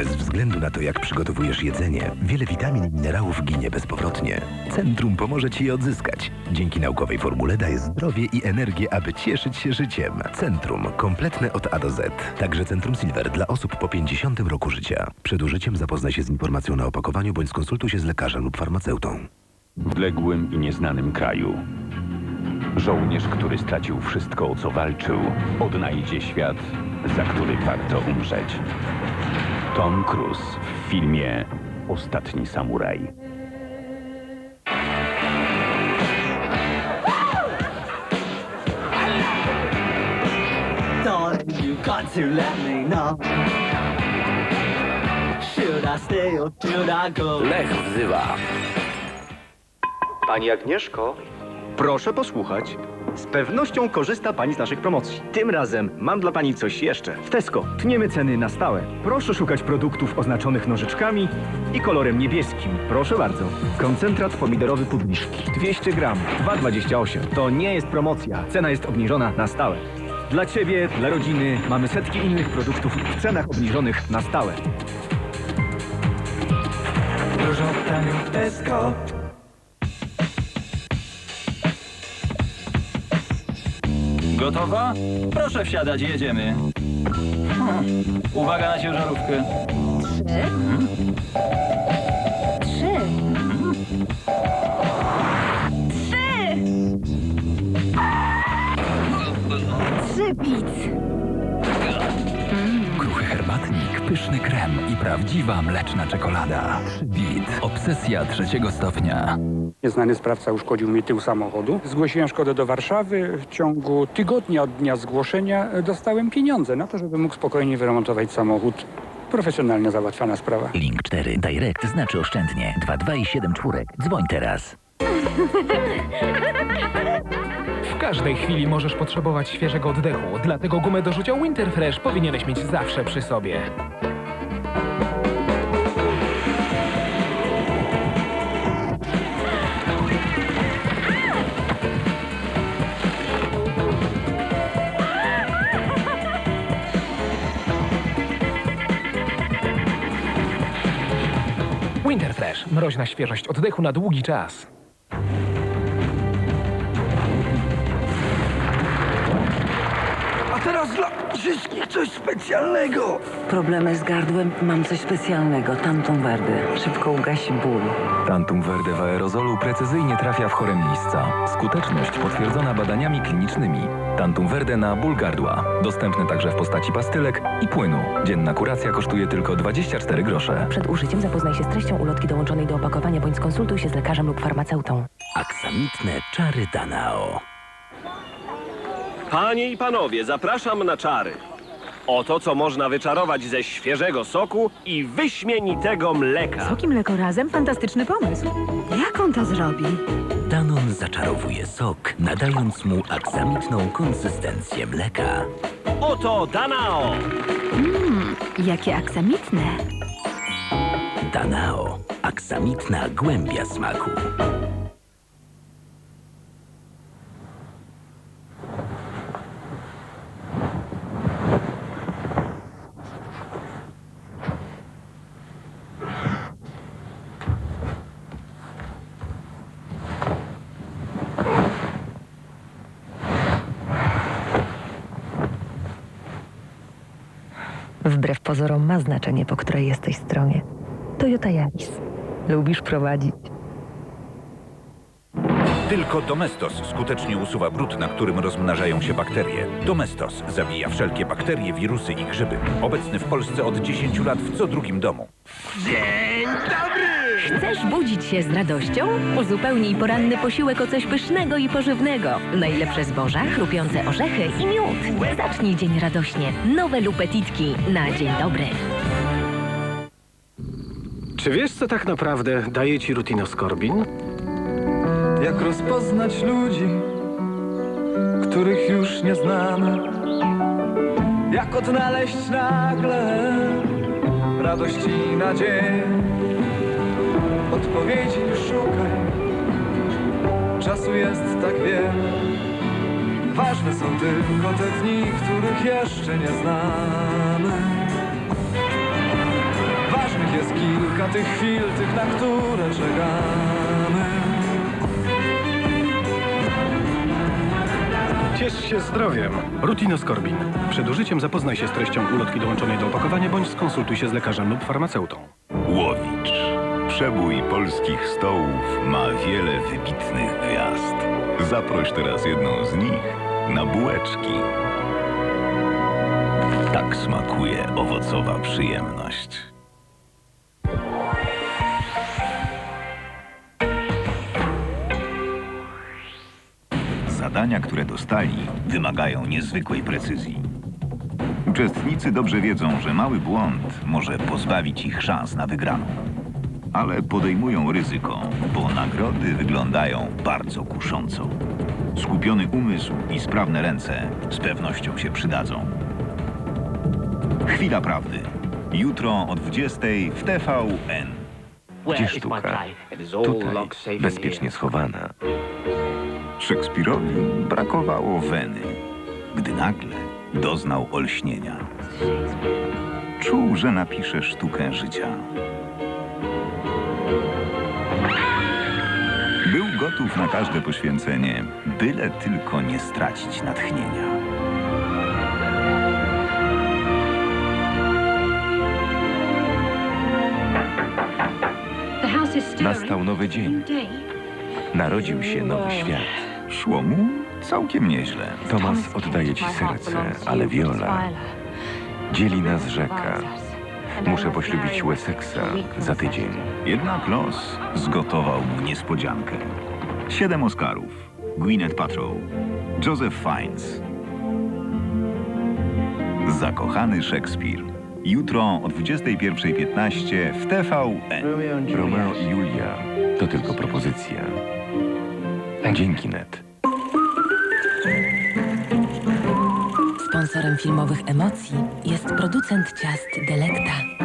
Bez względu na to, jak przygotowujesz jedzenie, wiele witamin i minerałów ginie bezpowrotnie. Centrum pomoże Ci je odzyskać. Dzięki naukowej formule daje zdrowie i energię, aby cieszyć się życiem. Centrum. Kompletne od A do Z. Także Centrum Silver dla osób po 50 roku życia. Przed użyciem zapoznaj się z informacją na opakowaniu bądź skonsultuj się z lekarzem lub farmaceutą. W odległym i nieznanym kraju. Żołnierz, który stracił wszystko, o co walczył, odnajdzie świat, za który warto umrzeć. Tom Cruise w filmie Ostatni Samuraj. Darling, you got to let me know. Should I stay or should I go? Lech wzywa. Pani Agnieszko, proszę posłuchać. Z pewnością korzysta Pani z naszych promocji. Tym razem mam dla Pani coś jeszcze. W Tesco tniemy ceny na stałe. Proszę szukać produktów oznaczonych nożyczkami i kolorem niebieskim. Proszę bardzo. Koncentrat pomidorowy Publiszki. 200 gram, 2,28. To nie jest promocja. Cena jest obniżona na stałe. Dla Ciebie, dla rodziny mamy setki innych produktów w cenach obniżonych na stałe. Dużo w Tesco. Gotowa? Proszę wsiadać, jedziemy. Hmm. Uwaga na ciężarówkę. Trzy. Pyszny krem i prawdziwa mleczna czekolada. Bit. Obsesja trzeciego stopnia. Nieznany sprawca uszkodził mi tył samochodu. Zgłosiłem szkodę do Warszawy. W ciągu tygodnia od dnia zgłoszenia dostałem pieniądze na to, żeby mógł spokojnie wyremontować samochód. Profesjonalnie załatwiana sprawa. Link 4 Direct znaczy oszczędnie. 22 i 7 czwórek. Dzwoń teraz. W każdej chwili możesz potrzebować świeżego oddechu, dlatego gumę do rzucia Winterfresh powinieneś mieć zawsze przy sobie. Winterfresh. Mroźna świeżość oddechu na długi czas. A teraz dla wszystkich coś specjalnego. Problemy z gardłem? Mam coś specjalnego. Tantum Verde. Szybko ugasi ból. Tantum Verde w aerozolu precyzyjnie trafia w chore miejsca. Skuteczność potwierdzona badaniami klinicznymi. Tantum Verde na ból gardła. Dostępny także w postaci pastylek i płynu. Dzienna kuracja kosztuje tylko 24 grosze. Przed użyciem zapoznaj się z treścią ulotki dołączonej do opakowania bądź skonsultuj się z lekarzem lub farmaceutą. Aksamitne czary Danao. Panie i panowie, zapraszam na czary. Oto co można wyczarować ze świeżego soku i wyśmienitego mleka. Soki mleko razem? Fantastyczny pomysł. Jak on to zrobi? Danon zaczarowuje sok, nadając mu aksamitną konsystencję mleka. Oto Danao. Jakie aksamitne. Danao. Aksamitna głębia smaku. Wbrew pozorom ma znaczenie, po której jesteś stronie. Toyota Yaris. Lubisz prowadzić. Tylko Domestos skutecznie usuwa brud, na którym rozmnażają się bakterie. Domestos zabija wszelkie bakterie, wirusy i grzyby. Obecny w Polsce od 10 lat w co drugim domu. Chcesz budzić się z radością? Uzupełnij poranny posiłek o coś pysznego i pożywnego. Najlepsze zboża, chrupiące orzechy i miód. Zacznij dzień radośnie. Nowe lupetitki na dzień dobry. Czy wiesz, co tak naprawdę daje ci rutinoskorbin? Jak rozpoznać ludzi, których już nie znamy? Jak odnaleźć nagle radość i nadzieję? Odpowiedzi szukaj, czasu jest tak wiele. Ważne są tylko te dni, których jeszcze nie znamy. jest kilka tych chwil, tych, na które czekamy. Ciesz się zdrowiem. Rutinoskorbin. Przed użyciem zapoznaj się z treścią ulotki dołączonej do opakowania bądź skonsultuj się z lekarzem lub farmaceutą. Łowicz. Przebój polskich stołów ma wiele wybitnych gwiazd. Zaproś teraz jedną z nich na bułeczki. Tak smakuje owocowa przyjemność. Zadania, które dostali, wymagają niezwykłej precyzji. Uczestnicy dobrze wiedzą, że mały błąd może pozbawić ich szans na wygraną. Ale podejmują ryzyko, bo nagrody wyglądają bardzo kusząco. Skupiony umysł i sprawne ręce z pewnością się przydadzą. Chwila prawdy. Jutro o 20 w TVN. Gdzie sztuka? Tutaj, bezpiecznie schowana. Szekspirowi brakowało weny, gdy nagle doznał olśnienia. Czuł, że napisze sztukę życia. Był gotów na każde poświęcenie, byle tylko nie stracić natchnienia. Nastał nowy dzień. Narodził się nowy świat. Szło mu całkiem nieźle. Tomas oddaje ci serce, ale Viola dzieli nas rzeka. Muszę poślubić Wessexa za tydzień. Jednak los zgotował mu niespodziankę. Siedem Oscarów. Gwyneth Paltrow. Joseph Fiennes. Zakochany Szekspir. Jutro o 21.15 w TVN. Romeo i Julia to tylko propozycja. Dzięki, Ned. Sponsorem filmowych emocji jest producent ciast Delecta.